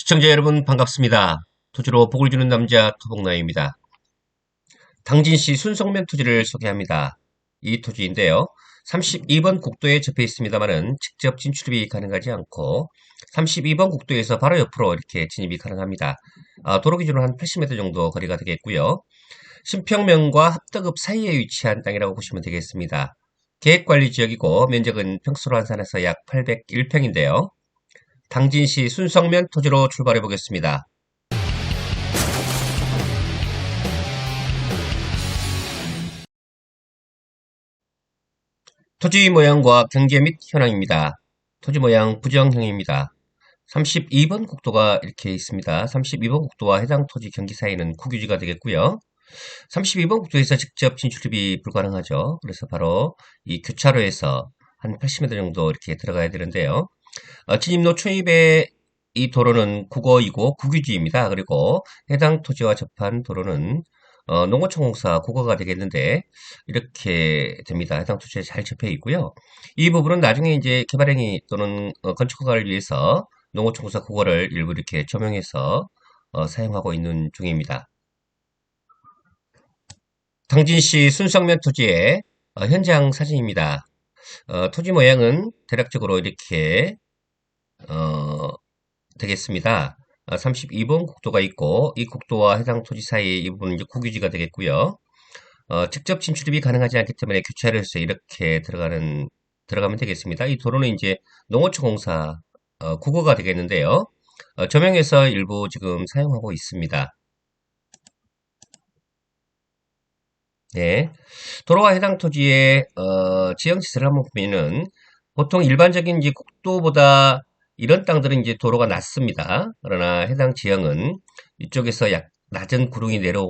시청자 여러분 반갑습니다. 토지로 복을 주는 남자 토복나입니다. 당진시 순성면 토지를 소개합니다. 이 토지인데요. 32번 국도에 접해 있습니다만은 직접 진출이 가능하지 않고 32번 국도에서 바로 옆으로 이렇게 진입이 가능합니다. 아, 도로 기준으로 한 80m 정도 거리가 되겠고요. 신평면과 합덕읍 사이에 위치한 땅이라고 보시면 되겠습니다. 계획관리지역이고 면적은 평수로 한산해서 약 801평인데요. 당진시 순성면 토지로 출발해 보겠습니다. 토지 모양과 경계 및 현황입니다. 토지 모양 부정형입니다. 32번 국도가 이렇게 있습니다. 32번 국도와 해당 토지 경기 사이는 국유지가 되겠고요. 32번 국도에서 직접 진출입이 불가능하죠. 그래서 바로 이 교차로에서 한 80m 정도 이렇게 들어가야 되는데요. 어, 진입로 초입의 이 도로는 국어이고 국유지입니다. 그리고 해당 토지와 접한 도로는 어, 농어촌공사 국어가 되겠는데 이렇게 됩니다. 해당 토지에 잘 접해 있고요. 이 부분은 나중에 이제 개발행위 또는 어, 건축허가를 위해서 농어촌공사 국어를 일부 이렇게 조명해서 어, 사용하고 있는 중입니다. 당진시 순성면 토지의 어, 현장 사진입니다. 어, 토지 모양은 대략적으로 이렇게 어, 되겠습니다. 32번 국도가 있고 이 국도와 해당 토지 사이 이 부분은 이제 국유지가 되겠고요. 어, 직접 진출입이 가능하지 않기 때문에 교차를 해서 이렇게 들어가는 들어가면 되겠습니다. 이 도로는 이제 농어촌 공사 어, 국어가 되겠는데요. 어, 조명에서 일부 지금 사용하고 있습니다. 네. 도로와 해당 토지의 어, 지형 지세를 한번 보면은 보통 일반적인 이제 국도보다 이런 땅들은 이제 도로가 낮습니다. 그러나 해당 지형은 이쪽에서 약 낮은 구릉이 내려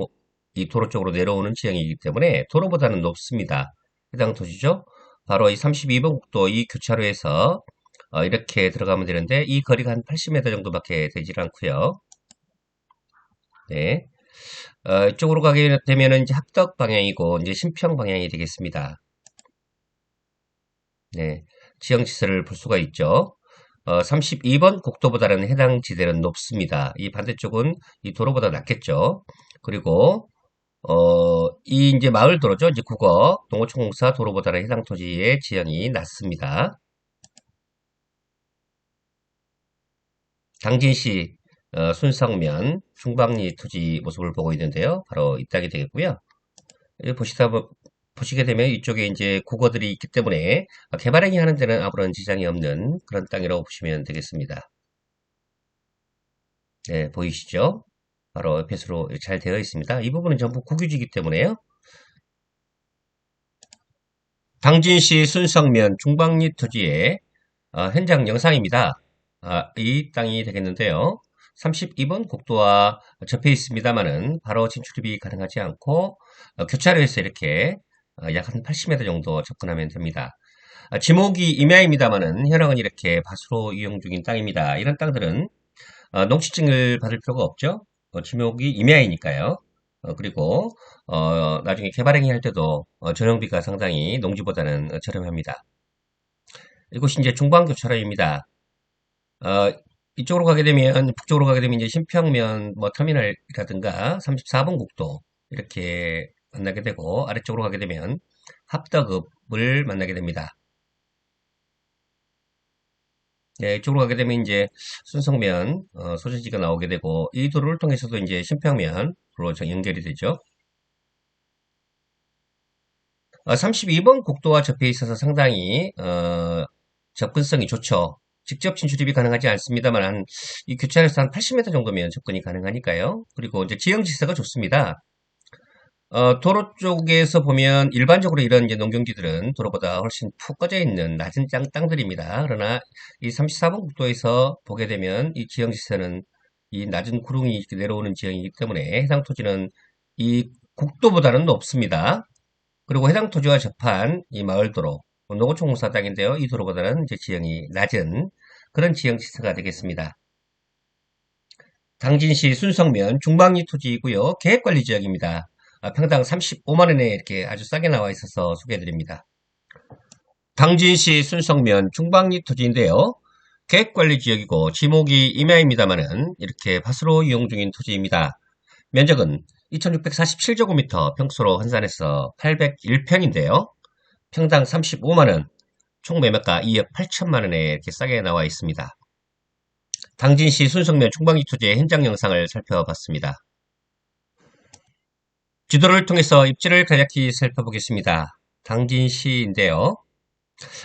이 도로 쪽으로 내려오는 지형이기 때문에 도로보다는 높습니다. 해당 토지죠. 바로 이 32번 국도 이 교차로에서 어, 이렇게 들어가면 되는데 이 거리가 한 80m 정도밖에 되질 않고요. 네. 어, 이쪽으로 가게 되면 이제 합덕 방향이고 이제 신평 방향이 되겠습니다. 네. 지형 지세를 볼 수가 있죠. 어, 32번 국도보다는 해당 지대는 높습니다. 이 반대쪽은 이 도로보다 낮겠죠. 그리고 어, 이 이제 마을 도로죠. 이제 국어 농어촌공사 도로보다는 해당 토지의 지형이 낮습니다. 당진시 어, 순성면 중방리 토지 모습을 보고 있는데요. 바로 이 땅이 되겠고요. 여기 보시다 보시게 되면 이쪽에 이제 국어들이 있기 때문에 개발행위 하는 데는 아무런 지장이 없는 그런 땅이라고 보시면 되겠습니다. 네, 보이시죠? 바로 옆에서로 잘 되어 있습니다. 이 부분은 전부 국유지이기 때문에요. 당진시 순성면 중방리 토지의 어, 현장 영상입니다. 아, 이 땅이 되겠는데요. 32번 국도와 접해 있습니다만은 바로 진출입이 가능하지 않고 어, 교차로에서 이렇게 어, 약 한 80m 정도 접근하면 됩니다. 아, 지목이 임야입니다만은 현황은 이렇게 밭으로 이용 중인 땅입니다. 이런 땅들은 어, 농지증을 받을 필요가 없죠. 지목이 임야이니까요. 그리고 나중에 개발행위 할 때도 전용비가 상당히 농지보다는 저렴합니다. 이곳이 이제 중방교차로입니다. 이쪽으로 가게 되면 북쪽으로 가게 되면 이제 신평면 뭐 터미널이라든가 34번 국도 이렇게 만나게 되고 아래쪽으로 가게 되면 합덕읍을 만나게 됩니다. 네, 이쪽으로 가게 되면 이제 순성면 어, 소재지가 나오게 되고 이 도로를 통해서도 이제 신평면으로 연결이 되죠. 어, 32번 국도와 접해 있어서 상당히 어, 접근성이 좋죠. 직접 진출입이 가능하지 않습니다만 이 교차로에서 한 80m 정도면 접근이 가능하니까요. 그리고 이제 지형 지세가 좋습니다. 어, 도로 쪽에서 보면 일반적으로 이런 이제 농경지들은 도로보다 훨씬 푹 꺼져 있는 낮은 땅, 땅들입니다. 그러나 이 34번 국도에서 보게 되면 이 지형 지세는 이 낮은 구릉이 내려오는 지형이기 때문에 해당 토지는 이 국도보다는 높습니다. 그리고 해당 토지와 접한 이 마을도로 농어촌공사 땅인데요. 이 도로보다는 이제 지형이 낮은 그런 지형 지세가 되겠습니다. 당진시 순성면 중방리 토지이고요. 계획관리 지역입니다. 아, 평당 35만원에 이렇게 아주 싸게 나와 있어서 소개해드립니다. 당진시 순성면 중방리 토지인데요. 계획관리지역이고 지목이 임야입니다만은 이렇게 밭으로 이용 중인 토지입니다. 면적은 2647제곱미터 평수로 환산해서 801평인데요. 평당 35만원, 총 매매가 2억 8천만원에 이렇게 싸게 나와 있습니다. 당진시 순성면 중방지 토지의 현장 영상을 살펴봤습니다. 지도를 통해서 입지를 간략히 살펴보겠습니다. 당진시인데요.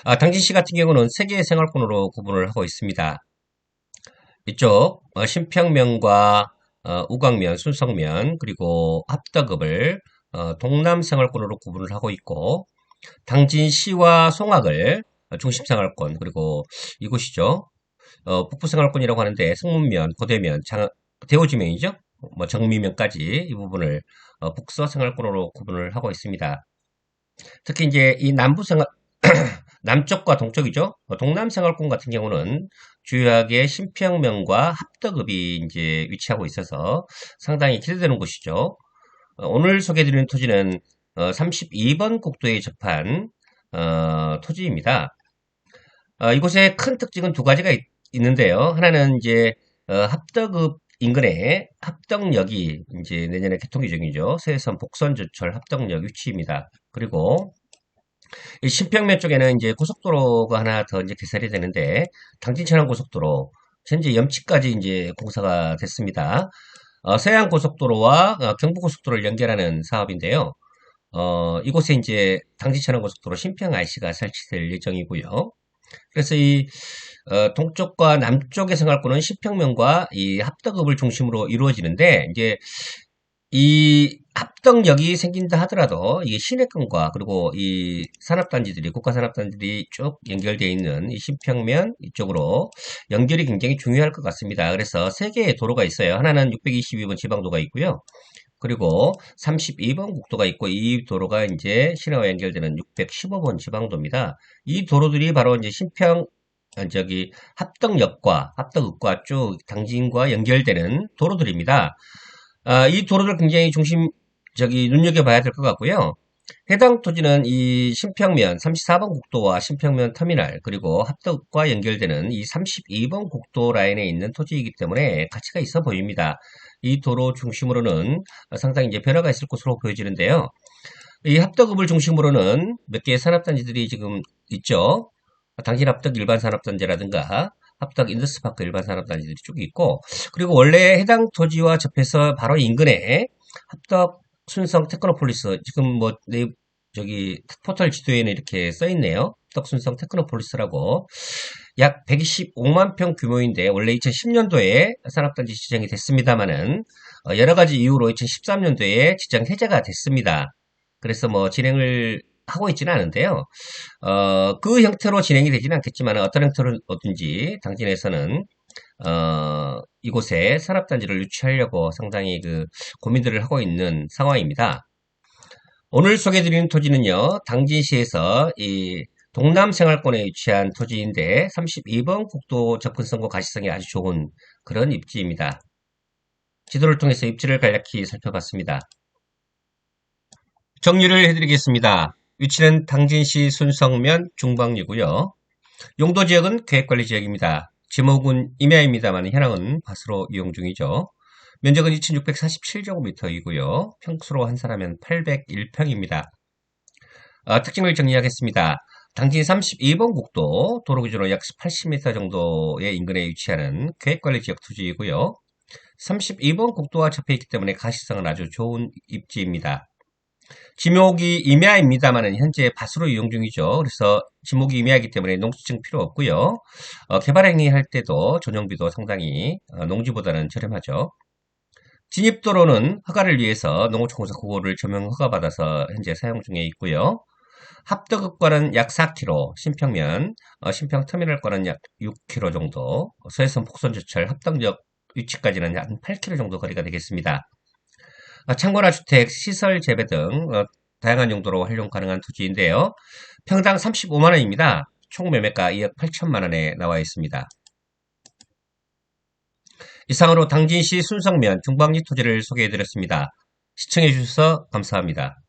아, 당진시 같은 경우는 세 개의 생활권으로 구분을 하고 있습니다. 이쪽 어, 신평면과 어, 우광면, 순성면, 그리고 합덕읍을 어, 동남 생활권으로 구분을 하고 있고 당진시와 송악을 중심 생활권 그리고 이곳이죠. 어, 북부 생활권이라고 하는데 성문면, 고대면, 장, 대오지면이죠. 뭐 정미면까지 이 부분을 어, 북서 생활권으로 구분을 하고 있습니다. 특히 이제 이 남부 생활 남쪽과 동쪽이죠. 어, 동남 생활권 같은 경우는 주요하게 신평면과 합덕읍이 이제 위치하고 있어서 상당히 기대되는 곳이죠. 어, 오늘 소개해드리는 토지는 32번 어, 국도에 접한 토지입니다. 이곳의 큰 특징은 두 가지가 있, 는데요 하나는 이제 합덕읍 인근에 합덕역이 이제 내년에 개통 예정이죠. 세선 복선저철 합덕역 위치입니다. 그리고 신평면 쪽에는 이제 고속도로가 하나 더 이제 개설이 되는데 당진천안 고속도로 현재 염치까지 이제 공사가 됐습니다. 어, 서해안 고속도로와 어, 경부 고속도로를 연결하는 사업인데요. 어, 이곳에 이제 당진천안 고속도로 신평 IC가 설치될 예정이고요. 그래서 이 어, 동쪽과 남쪽의 생활권은 신평면과 이 합덕읍을 중심으로 이루어지는데 이제 이 합덕역이 생긴다 하더라도 이게 시내권과 그리고 이 산업단지들이 국가산업단지들이 쭉 연결되어 있는 이 신평면 이쪽으로 연결이 굉장히 중요할 것 같습니다. 그래서 세 개의 도로가 있어요. 하나는 622번 지방도가 있고요. 그리고 32번 국도가 있고 이 도로가 이제 시내와 연결되는 615번 지방도입니다. 이 도로들이 바로 이제 신평 저기 합덕역과 합덕읍과 쭉 당진과 연결되는 도로들입니다. 아, 이 도로를 굉장히 중심 저기 눈여겨봐야 될 것 같고요. 해당 토지는 이 신평면 34번 국도와 신평면 터미널 그리고 합덕과 연결되는 이 32번 국도 라인에 있는 토지이기 때문에 가치가 있어 보입니다. 이 도로 중심으로는 상당히 이제 변화가 있을 것으로 보여지는데요. 이 합덕읍을 중심으로는 몇 개의 산업단지들이 지금 있죠. 당진 합덕 일반 산업단지라든가 합덕 인더스파크 일반 산업단지들이 쭉 있고 그리고 원래 해당 토지와 접해서 바로 인근에 합덕 순성 테크노폴리스 지금 뭐 네, 저기 포털 지도에는 이렇게 써 있네요. 합덕 순성 테크노폴리스라고 약 125만 평 규모인데 원래 2010년도에 산업단지 지정이 됐습니다만은 어, 여러 가지 이유로 2013년도에 지정 해제가 됐습니다. 그래서 뭐 진행을 하고 있지는 않은데요. 어, 그 형태로 진행이 되지는 않겠지만 어떤 형태로든지 당진에서는 어, 이곳에 산업단지를 유치하려고 상당히 그 고민들을 하고 있는 상황입니다. 오늘 소개해드리는 토지는요, 당진시에서 이 동남생활권에 위치한 토지인데 32번 국도 접근성과 가시성이 아주 좋은 그런 입지입니다. 지도를 통해서 입지를 간략히 살펴봤습니다. 정리를 해드리겠습니다. 위치는 당진시 순성면 중방리고요. 용도 지역은 계획관리 지역입니다. 지목은 임야입니다만 현황은 밭으로 이용 중이죠. 면적은 2647제곱미터이고요. 평수로 환산하면 801평입니다. 어, 특징을 정리하겠습니다. 당진 32번 국도 도로 기준으로 약 80m 정도의 인근에 위치하는 계획관리지역 투지이고요. 32번 국도와 접해 있기 때문에 가시성은 아주 좋은 입지입니다. 지목이 임야입니다만 현재 밭으로 이용 중이죠. 그래서 지목이 임야이기 때문에 농지증 필요 없고요. 어, 개발 행위 할 때도 전용비도 상당히 어, 농지보다는 저렴하죠. 진입도로는 허가를 위해서 농어촌공사 국호를 조명 허가받아서 현재 사용 중에 있고요. 합덕읍과는 약 4km, 신평면, 어, 신평터미널과는 약 6km 정도, 서해선 폭선주철 합덕역 위치까지는 한 8km 정도 거리가 되겠습니다. 아, 창고나 주택, 시설 재배 등 어, 다양한 용도로 활용 가능한 토지인데요. 평당 35만 원입니다. 총 매매가 2억 8천만 원에 나와 있습니다. 이상으로 당진시 순성면 중방리 토지를 소개해드렸습니다. 시청해주셔서 감사합니다.